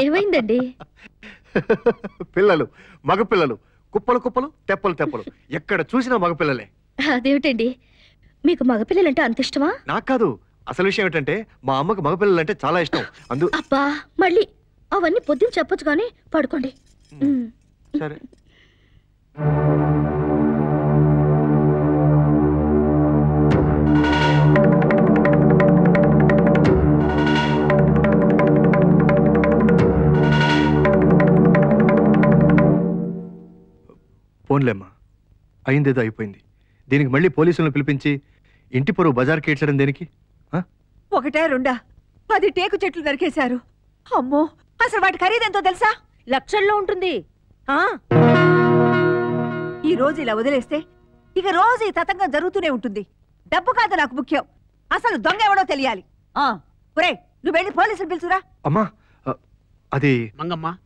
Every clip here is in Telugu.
ఏమైందండి? పిల్లలు మగపిల్లలు కుప్పలు కుప్పలు తెప్పలు తెప్పలు. ఎక్కడ చూసినా మగపిల్లలే. అదేమిటండి? మీకు మగపిల్లలంటే అంత ఇష్టమా? నాకు కాదు. అసలు విషయం ఏంటంటే మా అమ్మకు మగపిల్లలు అంటే చాలా ఇష్టం. అందు అబ్బా మళ్ళీ అవన్నీ పొద్దున్న చెప్పొచ్చు కానీ పడుకోండి. సరే. పోన్లేమ్మా అయిందేదో అయిపోయింది. దీనికి మళ్ళీ పోలీసులను పిలిపించి ఇంటి పొరుగు బజార్కి ఏడ్చడం దేనికి? ఒకటే రెండా. పది టేకు చెట్లు నరికేశారు. అమ్మో అసలు వాటి ఖరీదెంతో తెలుసా? లక్షల్లో ఉంటుంది. ఆ? ఈ రోజు ఇలా వదిలేస్తే ఇక రోజు ఈ తతంగం జరుగుతూనే ఉంటుంది. డబ్బు కాదు నాకు ముఖ్యం. అసలు దొంగ ఎవడో తెలియాలి. ఆ ఒరేయ్ నువ్వు వెళ్ళి పోలీసులు పిలుచురా. అమ్మా అది మంగమ్మ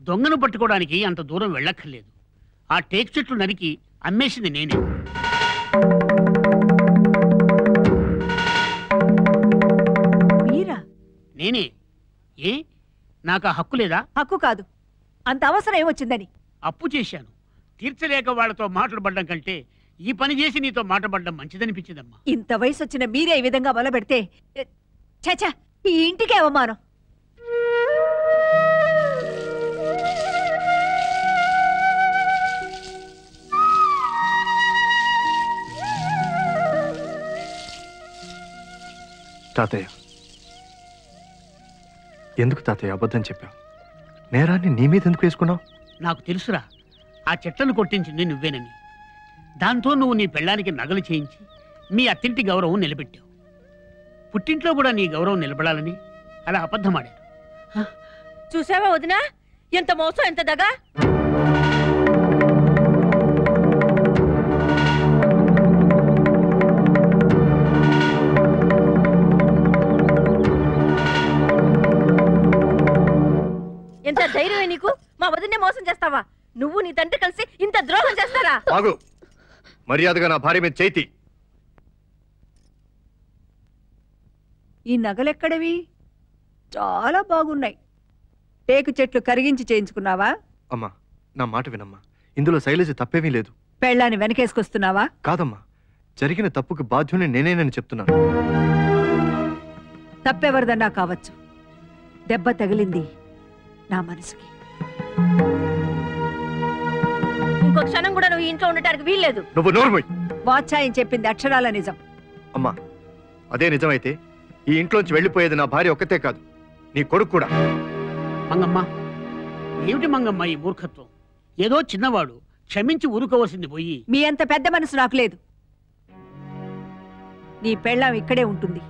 దొంగను పట్టుకోవడానికి అంత దూరం వెళ్ళక్కర్లేదు. ఆ టేక్ చెట్లు నరికి అమ్మేసింది నేనే. మీరా? నేనే. ఏ? నాకు ఆ హక్కు లేదా? హక్కు కాదు. అంత అవసరం ఏమొచ్చిందని? అప్పు చేశాను. తీర్చలేక వాళ్ళతో మాట్లాడబడ్డం కంటే ఈ పని చేసి నీతో మాట్లాడబడ్డం మంచిదనిపించిందమ్మా. ఇంత వయసు వచ్చిన మీరే ఈ విధంగా మొదలుపెడితే చచా ఈ ఇంటికే అవమానం. తాతయ్య. ఎందుకు తాతయ్య అబద్ధం చెప్పావు? నేరాన్ని నీ మీద ఎందుకు వేసుకున్నావు? నాకు తెలుసురా ఆ చెట్లను కొట్టించింది నువ్వేనని. దాంతో నువ్వు నీ పెళ్ళానికి నగలు చేయించి మీ అత్తింటి గౌరవం నిలబెట్టావు. పుట్టింట్లో కూడా నీ గౌరవం నిలబడాలని అలా అబద్ధమాడాను. చూసావా వదినా? ఎంత మోసం ఎంత దగా? ధైర్యమే నీకు? మా వదినే మోసం చేస్తావా? నువ్వు నీ తండ్రి కలిసి ఇంత ద్రోహం చేస్తారా? ఆగు. మర్యాదగా నా భార్య మీద చేతి ఈ నగలెక్కడవి? చాలా బాగున్నాయి. టేకు చెట్లు కరిగించి చేయించుకున్నావా? అమ్మా నా మాట వినమ్మా. ఇందులో శైలజ తప్పేమీ లేదు. పెళ్ళాన్ని వెనకేసుకొస్తున్నావా? కాదమ్మా జరిగిన తప్పుకి బాధ్యుని నేనేనని చెప్తున్నాను. తప్పెవరిదన్నా కావచ్చు. దెబ్బ తగిలింది నా మనసుకి. ఇంకో క్షణం కూడా నువ్వు ఇంట్లో ఉండటానికి వీల్లేదు. నువ్వు నోర్మోయ్. వాచాయం చెప్పింది అక్షరాల నిజం. అమ్మా అదే నిజమైతే ఈ ఇంట్లోంచి వెళ్ళిపోయేది నా భార్య ఒక్కతే కాదు నీ కొడుకు కూడా. మంగమ్మ ఏమిటి మంగమ్మ ఈ మూర్ఖత్వం? ఏదో చిన్నవాడు క్షమించి ఊరుకోవలసింది పోయి. మీ అంత పెద్ద మనసు నాకు లేదు. నీ పెళ్ళాం ఇక్కడే ఉంటుంది.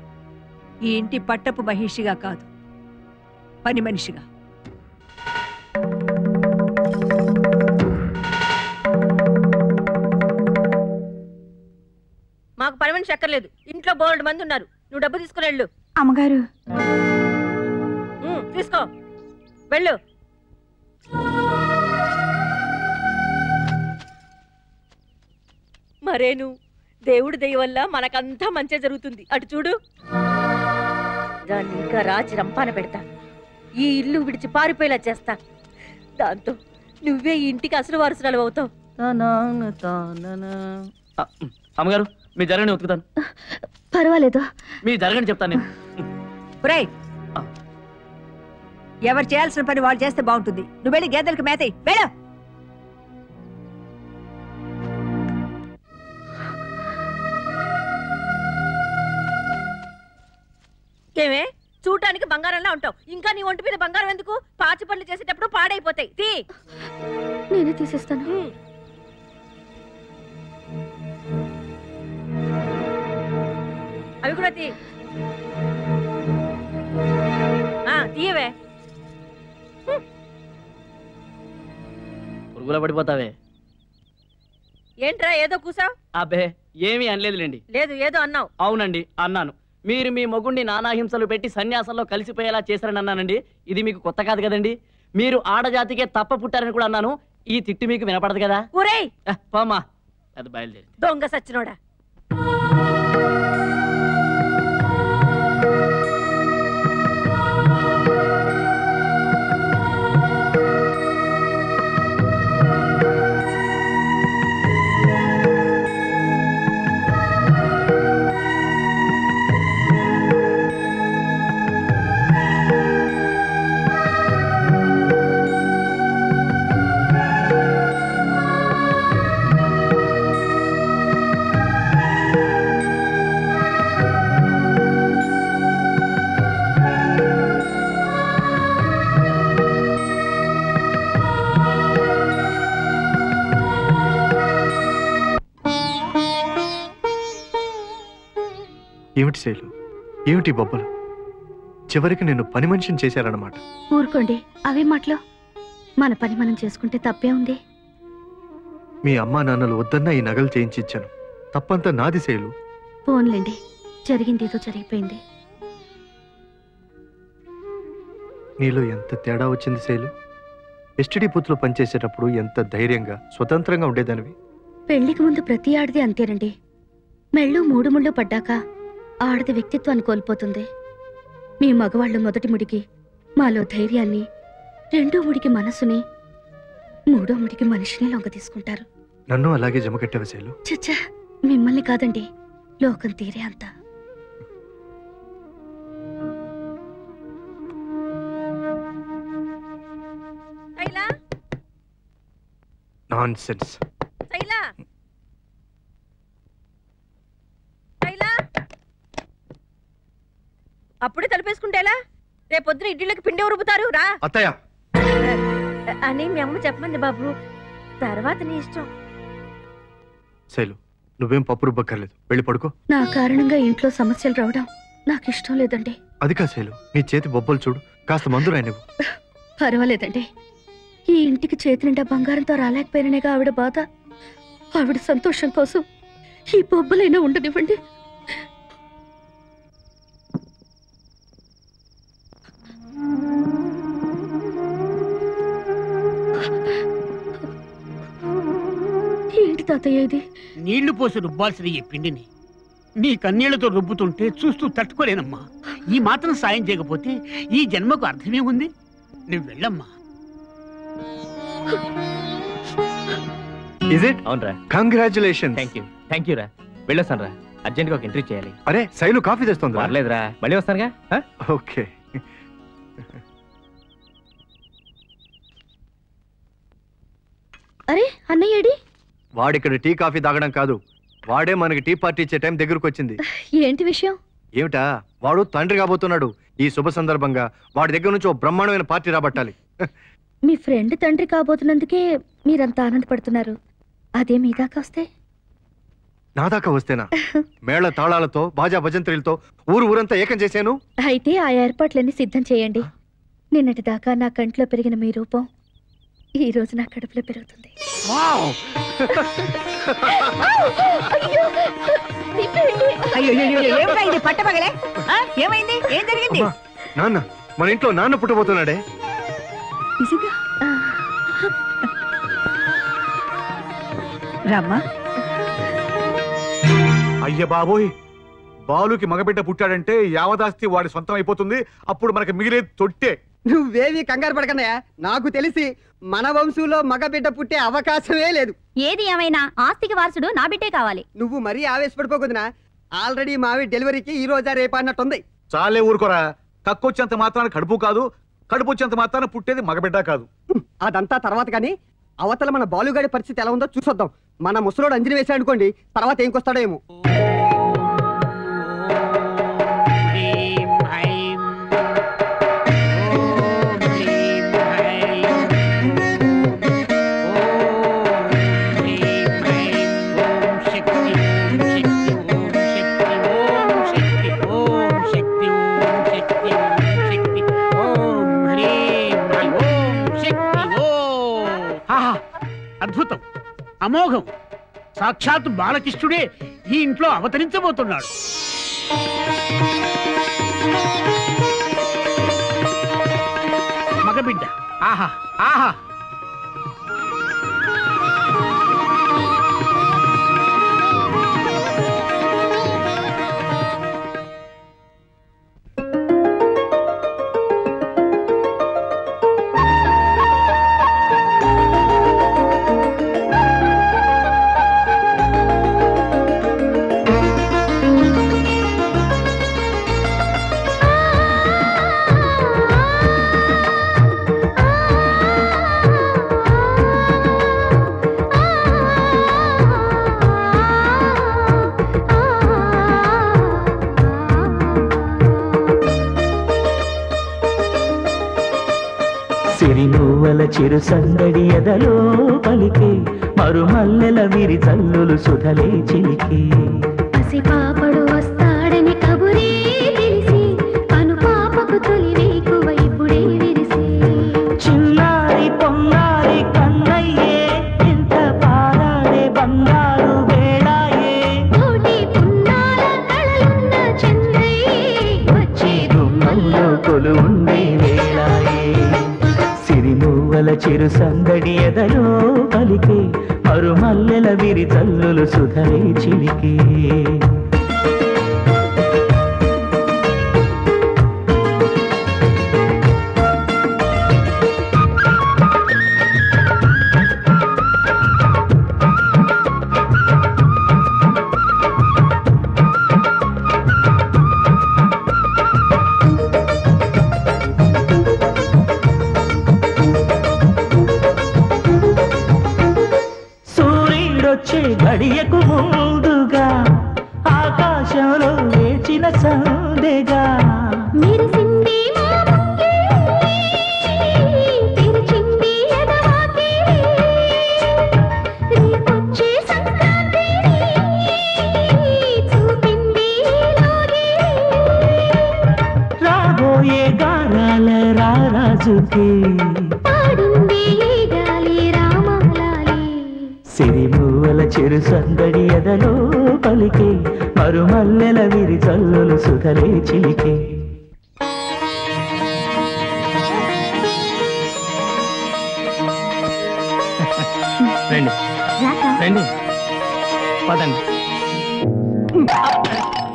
ఈ ఇంటి పట్టపు మహిషిగా కాదు పని మనిషిగా. మాకు పని మనిషి అక్కర్లేదు. ఇంట్లో బోల్డ్ మంది ఉన్నారు. నువ్వు డబ్బు తీసుకుని వెళ్ళు. అమ్మగారు. తీసుకో. వెళ్ళు. మరేను? దేవుడి దయ వల్ల మనకంతా మంచి జరుగుతుంది. అటు చూడు. దాన్ని ఇంకా రాచి రంపాన పెడతా. ఈ ఇల్లు విడిచి పారిపోయేలా చేస్తా. దాంతో నువ్వే ఈ ఇంటికి అసలు వారసురాలు అవుతావు. అమ్మగారు మీ జరగని ఉతుకుతాను. పర్వాలేదు. మీ జరగని చెప్తాను నేను. ఒరేయ్! ఎవరు చేయాల్సిన పని వాళ్ళు చేస్తే బాగుంటుంది. నువ్వు వెళ్ళి గేదెలకు మేతయి వెళ్ళ! ఏమే? చూడటానికి బంగారంలా ఉంటావు. ఇంకా నీ ఒంటి మీద బంగారం ఎందుకు? పాచి పనులు చేసేటప్పుడు పాడైపోతాయి. తీ! నేనే తీసేస్తాను. అవి కూడా తీ ఆ, తీయవే. పురుగుల పడిపోతావే. ఏంట్రా ఏదో కూసావు? అబ్బే ఏమీ అనలేదులేండి లేదు ఏదో అన్నావు. అవునండి అన్నాను. మీరు మీ మొగుణ్ణి నానాహింసలు పెట్టి సన్యాసంలో కలిసిపోయేలా చేశారని అన్నానండి. ఇది మీకు కొత్త కాదు కదండి. మీరు ఆడజాతికే తప్ప పుట్టారని కూడా అన్నాను. ఈ తిట్టు మీకు వినపడదు కదా. పోమ్మా. అది బయలుదేరి. దొంగ సచ్చినోడా. ఏమిటి బొబ్బలు? చివరికి నిన్ను పని మనిషిని చేశారన్నమాట. ఊరుకోండి అవే మాటలు. మన పని మనం చేసుకుంటే తప్పే ఉంది. మీ అమ్మా నాన్నలు వద్దన్నా ఈ నగలు చేయించి ఇచ్చాను తప్పంతా నాది శైలు. పోన్లేండి జరిగింది ఏదో జరిగిపోయింది. నీలో ఎంత తేడా వచ్చింది శైలు? ఎస్టిడి బూత్లో పనిచేసేటప్పుడు ఎంత ధైర్యంగా స్వతంత్రంగా ఉండేదానివి? పెళ్ళికి ముందు ప్రతి ఆడది అంతేనండి. మెళ్ళు మూడు ముళ్ళు పడ్డాక ఆడది వ్యక్తిత్వాన్ని కోల్పోతుంది. మీ మగవాళ్ళు మొదటి ముడికి మాలో ధైర్యాన్ని రెండో ముడికి మనసుని మూడో ముడికి మనిషిని లొంగ తీసుకుంటారు నన్ను అలాగే జమకట్టావు శైలు? చచ్చా మిమ్మల్ని కాదండి. లోకం తీరే అంతా. శైలా? Nonsense Shaila Shaila? అప్పుడే తలుపేసుకుంటేలా రేపొద్దున ఇడ్లీలకి పిండి ఉరుపుతారు రా. అత్తయ్య. అని మీ అమ్మ చెప్పమంది బాబు. తర్వాత నీ ఇష్టం. శైలు నువ్వేం పప్పు రుబ్బక్కర్లేదు. వెళ్ళి పడుకో. నా కారణంగా ఇంట్లో సమస్యలు రావడం నాకు ఇష్టం లేదండి. అది కా శైలు నీ చేతి బొబ్బలు చూడు. కాస్త మందు రాయనివ్వు పర్వాలేదండి. ఈ ఇంటికి చేతి నిండా బంగారంతో రాలేకపోయిననేగా ఆవిడ బాధ. ఆవిడ సంతోషం కోసం ఈ బొబ్బలైనా ఉండనివ్వండి. ఏంటి తాతయ్య ఇది? నీళ్ళు పోసి రుబ్బాల్సిన ఈ పిండిని నీ కన్నీళ్ళతో రుబ్బుతుంటే చూస్తూ తట్టుకోలేనమ్మా. ఈ మాత్రం సాయం చేయకపోతే ఈ జన్మకు అర్థమేముంది నువ్వు వెళ్ళమ్మా. ఇజ్ ఇట్ అవునరా. Congratulation thank you thank you రా. వెళ్ళొస్తాను రా అర్జెంట్గా ఒక ఎంట్రీ చేయాలి. అరే శైలు కాఫీ తెస్తుంది పర్లేదురా. మళ్ళీ వస్తానుగా? ఓకే. అరే అన్నయ్యడి వాడిక్కడ టీ కాఫీ తాగడం కాదు. వాడే మనకి టీ పార్టీ ఇచ్చే టైం దగ్గరకు వచ్చింది ఏంటి విషయం? ఏమిటా? వాడు తండ్రి కాబోతున్నాడు. ఈ శుభ సందర్భంగా వాడి దగ్గర నుంచి ఓ బ్రహ్మాండమైన పార్టీ రాబట్టాలి. మీ ఫ్రెండ్ తండ్రి కాబోతున్నందుకే మీరంత ఆనందపడుతున్నారు. అదే మీ దాకా వస్తే? నా దాకా వస్తేనా? మేళ తాళాలతో బాజా భజంత్రీలతో ఊరు ఊరంతా ఏకం చేశాను? అయితే ఆ ఏర్పాట్లన్నీ సిద్ధం చేయండి. నిన్నటి దాకా నా కంట్లో పెరిగిన మీ రూపం ఈ రోజు నా కడుపులో పెరుగుతుంది. అయ్యో! ఏమైంది? పట్టపగలే? ఆ? ఏమైంది? ఏం జరిగింది? నాన్న మన ఇంట్లో నాన్న పుట్టబోతున్నాడే. రామ్మా. అయ్య బాబోయ్! బాలుకి మగబిడ్డ పుట్టాడంటే యావదాస్తి వాడి సొంతం అయిపోతుంది. అప్పుడు మనకి మిగిలేది తొట్టే. నువ్వేవి కంగారు పడకన్నయ్య నాకు తెలిసి మన వంశంలో మగబిడ్డ పుట్టే అవకాశమే లేదు. ఏది ఏమైనా ఆస్తికి వారసుడు నా బిడ్డే కావాలి. నువ్వు మరీ ఆవేశపడిపోకుదినా? ఆల్రెడీ మావి డెలివరీకి ఈ రోజా రేపా అన్నట్టుంది చాలే ఊరుకోరా. కక్కొచ్చేంత మాత్రాన కడుపు కాదు కడుపు వచ్చేంత మాత్రాన పుట్టేది మగబిడ్డ కాదు. అదంతా తర్వాత కానీ అవతల మన బాలుగాడి పరిస్థితి ఎలా ఉందో చూసొద్దాం. మన ముసలోడు అంజని వేసాడు అనుకోండి తర్వాత ఏం కొస్తాడో ఏమో. అద్భుతం అమోఘం. సాక్షాత్ బాలకృష్ణుడే ఈ ఇంట్లో అవతరించబోతున్నాడు. మగబిడ్డ ఆహా ఆహా. చిరు సందడి ఎదలో పలికే మరుమల్లెల విరి చల్లులు సుధలే చిలికే. చిరు సందడి ఎదలో పలికే అరుమల్లెల విరి తల్లులు సుధరే చిలికే. ముందుగా ఆకాశంలో వేచిన సందెగా. మెరిసింది రాబోయే గానాల రారాజుకే. మరుమల్లెల విరి తల్లులు సుధరే చిలికే. రండి. రండి. పదండి.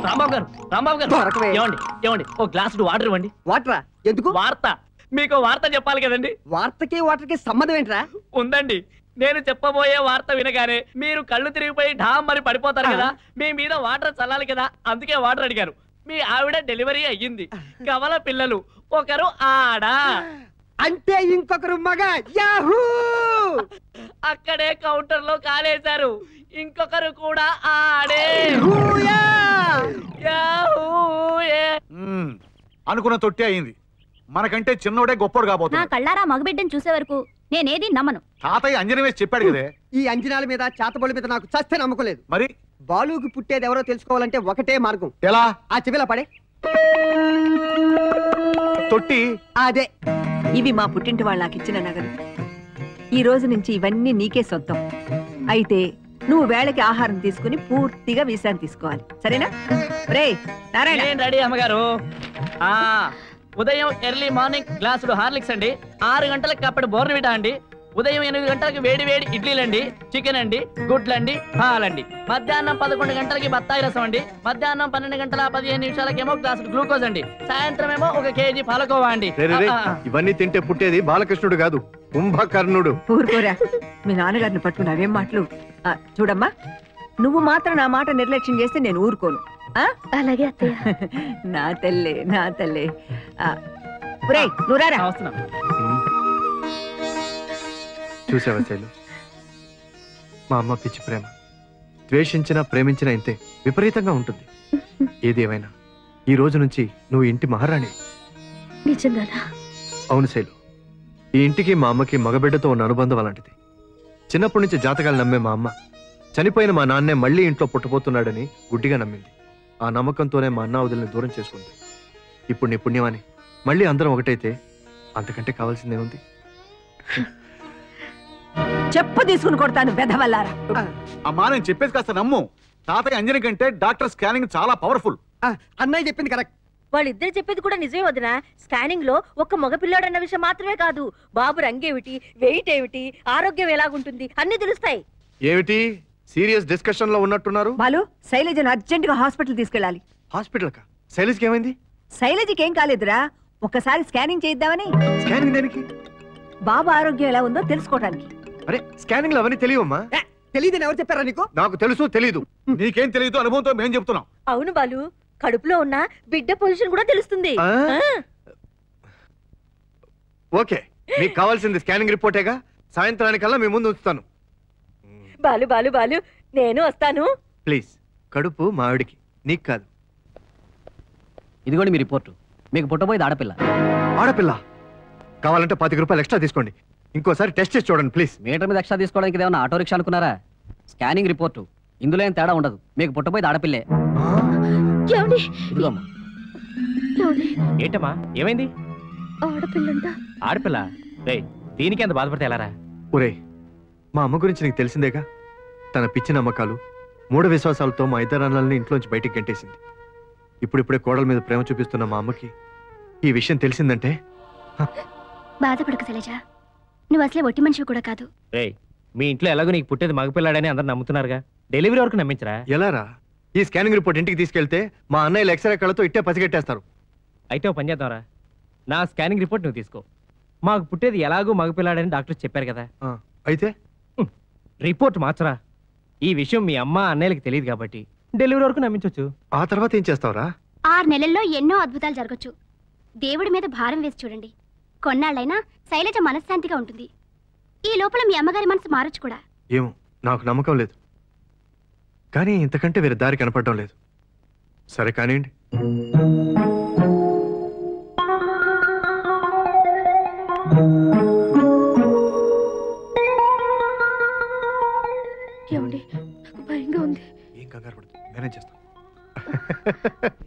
రాంబాబు గారు రాంబాబు గారు దొరకవే. ఏమండి ఏమండి ఓ గ్లాస్ వాటర్ ఇవ్వండి. వాటరా? ఎందుకు? వార్త. మీకు వార్త చెప్పాలి కదండి. వార్తకి వాటర్కి సంబంధం ఏంట్రా? ఉందండి. నేను చెప్పబోయే వార్త వినగానే మీరు కళ్ళు తిరిగిపోయి ఢామ్ మరి పడిపోతారు కదా. మీ మీద వాటర్ చల్లాలి కదా. అందుకే వాటర్ అడిగారు. మీ ఆవిడ డెలివరీ అయ్యింది. కవల పిల్లలు ఒకరు ఆడ? అంటే ఇంకొకరు మగ యాహూ! అక్కడే కౌంటర్లో కాలేశారు. ఇంకొకరు కూడా ఆడే. అనుకున్న తొట్టి అయింది. మనకంటే చిన్నోడే గొప్పోడు నా కాబోతుంది కళ్ళారా మగబిడ్డను చూసే వరకు నేనేది నమ్మను. తాతయ్య అంజనం వేసి చెప్పాడు కదే. ఈ అంజనాల మీద చేతబడి మీద నాకు చస్తే నమ్మకం లేదు. మరి? బాలుకి పుట్టేది ఎవరో తెలుసుకోవాలంటే ఒకటే మార్గం. ఎలా? ఆ చెవిలా పడే. తొట్టి? అదే. ఇవి మా పుట్టింటి వాళ్ళు నాకు ఇచ్చిన నగలు. ఈ రోజు నుంచి ఇవన్నీ నీకే సొంతం. అయితే నువ్వు వేళకి ఆహారం తీసుకుని పూర్తిగా విశ్రాంతి తీసుకోవాలి. సరేనా? రే నారాయణ. రెడీ అమ్మగారు. ఆ. ఉదయం ఎర్లీ మార్నింగ్ గ్లాసుడు హార్లిక్స్ అండి. ఆరు గంటలకు అప్పటి బోర్నవిటా అండి. ఉదయం ఎనిమిది గంటలకు వేడి వేడి ఇడ్లీలండి చికెన్ అండి గుడ్లండి పాలండి. మధ్యాహ్నం పదకొండు గంటలకి బత్తాయి రసం అండి. మధ్యాహ్నం పన్నెండు గంటల పదిహేను నిమిషాలకేమో గ్లాసు గ్లూకోజ్ అండి. సాయంత్రం ఏమో ఒక కేజీ పాలకోవా అండి. ఇవన్నీ తింటే పుట్టేది బాలకృష్ణుడు కాదు కుంభకర్ణుడు. ఊరుకోరా మీ నాన్నగారిని పట్టుకుని అవేం మాటలు? ఆ, చూడమ్మా నువ్వు మాత్రం నా మాట నిర్లక్ష్యం చేస్తే నేను ఊరుకోను? అలాగే అత్తయ్య. నా తల్లే నా తల్లే. చూసావా శైలు? మా అమ్మ పిచ్చి ప్రేమ. ద్వేషించినా ప్రేమించినా ఇంతే విపరీతంగా ఉంటుంది. ఏదేమైనా ఈ రోజు నుంచి నువ్వు ఇంటి మహారాణి. నిజంగానా? అవును శైలు. ఈ ఇంటికి మా అమ్మకి మగబిడ్డతో ఉన్న అనుబంధం అలాంటిది. చిన్నప్పటి నుంచి జాతకాలు నమ్మే మా అమ్మ. చనిపోయిన మా నాన్నే మళ్ళీ ఇంట్లో పుట్టబోతున్నాడని గుడ్డిగా నమ్మింది. ఆ నమ్మకంతోనే మా అన్న వదిలిని దూరం చేసుకుంది. ఇప్పుడు నీ పుణ్యమని మళ్ళీ అందరం ఒకటైతే అంతకంటే కావాల్సిందేముంది? చెప్పు తీసుకుని కొడతాను వెధవల్లారా. అమ్మా నేను చెప్పేది కాస్త నమ్ము. తాతయ్య అంజని కంటే డాక్టర్ స్కానింగ్ చాలా పవర్ఫుల్. అన్నయ్య చెప్పింది కరెక్ట్. వాళ్ళిద్దరు చెప్పేది కూడా నిజమే వదిన. స్కానింగ్లో ఒక్క మగ పిల్లాడు అన్న విషయం మాత్రమే కాదు. బాబు రంగేమిటి వెయిట్ ఏమిటి ఆరోగ్యం ఎలాగుంటుంది అన్ని తెలుస్తాయి. ఏమిటి? సీరియస్ డిస్కషన్లో ఉన్నట్టున్నారు? బాలు శైలజను అర్జెంట్గా హాస్పిటల్ తీసుకెళ్ళాలి. హాస్పిటల్ కా శైలేష్కి ఏమైంది? శైలజకి ఏం కాలేదురా. ఒక్కసారి స్కానింగ్ చేయిద్దామని. స్కానింగ్ దేనికి? బాబు ఆరోగ్యం ఎలా ఉందో తెలుసుకోవడానికి అరే స్కానింగ్లో అవన్నీ తెలియవమ్మా. తెలియదని ఎవరు చెప్పారా నీకు? నాకు తెలుసు తెలీదు. నీకేం తెలియదు అనుభవంతో మేం చెప్తున్నాం. అవును బాలు కడుపులో ఉన్న బిడ్డ పొజిషన్ కూడా తెలుస్తుంది. ఓకే మీకు కావాల్సింది స్కానింగ్ రిపోర్టేగా? సాయంత్రానికల్లా మీ ముందు ఉంచుతాను. బాలు బాలు బాలు నేను వస్తాను. ప్లీజ్ కడుపు మా ఆవిడికి నీకు కాదు. ఇదిగోండి మీ రిపోర్టు. మీకు పుట్టబోయేది ఆడపిల్ల. ఆడపిల్ల? కావాలంటే పాతిక రూపాయలు ఎక్స్ట్రా తీసుకోండి. ఇంకోసారి టెస్ట్ చేసి చూడండి ప్లీజ్. మీటర్ మీద ఎక్స్ట్రా తీసుకోవడానికి ఏమైనా ఆటో రిక్షా అనుకున్నారా? Scanning report. ఇందులో ఏం తేడా ఉండదు. మీకు పుట్టబోయేది ఆడపిల్లే. ఏంటమ్మా? ఏమైంది? ఆడపిల్ల? రే దీనికి ఎంత బాధపడితే ఎలారా? ఒరే మా అమ్మ గురించి నీకు తెలిసిందేగా? తన పిచ్చి నమ్మకాలు మూఢ విశ్వాసాలతో మా ఇద్దరు అన్నల్ని ఇంట్లోంచి బయటికి గంటేసింది. ఇప్పుడిప్పుడే కోడల మీద ప్రేమ చూపిస్తున్న మా అమ్మకి ఈ విషయం తెలిసిందంటే? బాధపడకు శైలజ. నువ్వు అసలే ఒట్టి మనిషి కూడా కాదు. రే మీ ఇంట్లో ఎలాగో నీకు పుట్టేది మగపిల్లాడని అందరు నమ్ముతున్నారుగా. డెలివరీ వరకు నమ్మించరా? ఎలారా? ఈ స్కానింగ్ రిపోర్ట్ ఇంటికి తీసుకెళ్తే మా అన్నయ్యలు ఎక్స్రే కళ్ళతో ఇట్టే పసిగట్టేస్తారు. అయితే ఓ పని చేద్దాంరా. నా స్కానింగ్ రిపోర్ట్ నువ్వు తీసుకో. మాకు పుట్టేది ఎలాగో మగపిల్లాడని డాక్టర్ చెప్పారు కదా. ఆ, అయితే? రిపోర్ట్ మార్చరా. ఈ విషయం మీ అమ్మ అన్నయ్యలకి తెలియదు కాబట్టి డెలివరీ వరకు నమ్మించవచ్చు ఆ తర్వాత ఏం చేస్తావురా? ఆరు నెలల్లో ఎన్నో అద్భుతాలు జరగచ్చు. దేవుడి మీద భారం వేసి చూడండి. కొన్నాళ్ళైనా శైలజ మనశ్శాంతిగా ఉంటుంది. ఈ లోపల మీ అమ్మగారి మనసు మారచ్చు కూడా. ఏమో నాకు నమ్మకం లేదు. కానీ ఇంతకంటే వేరే దారి కనపడడం లేదు. సరే కానివ్వండి. కంగారు పడదు మేనేజ్ చేస్తాం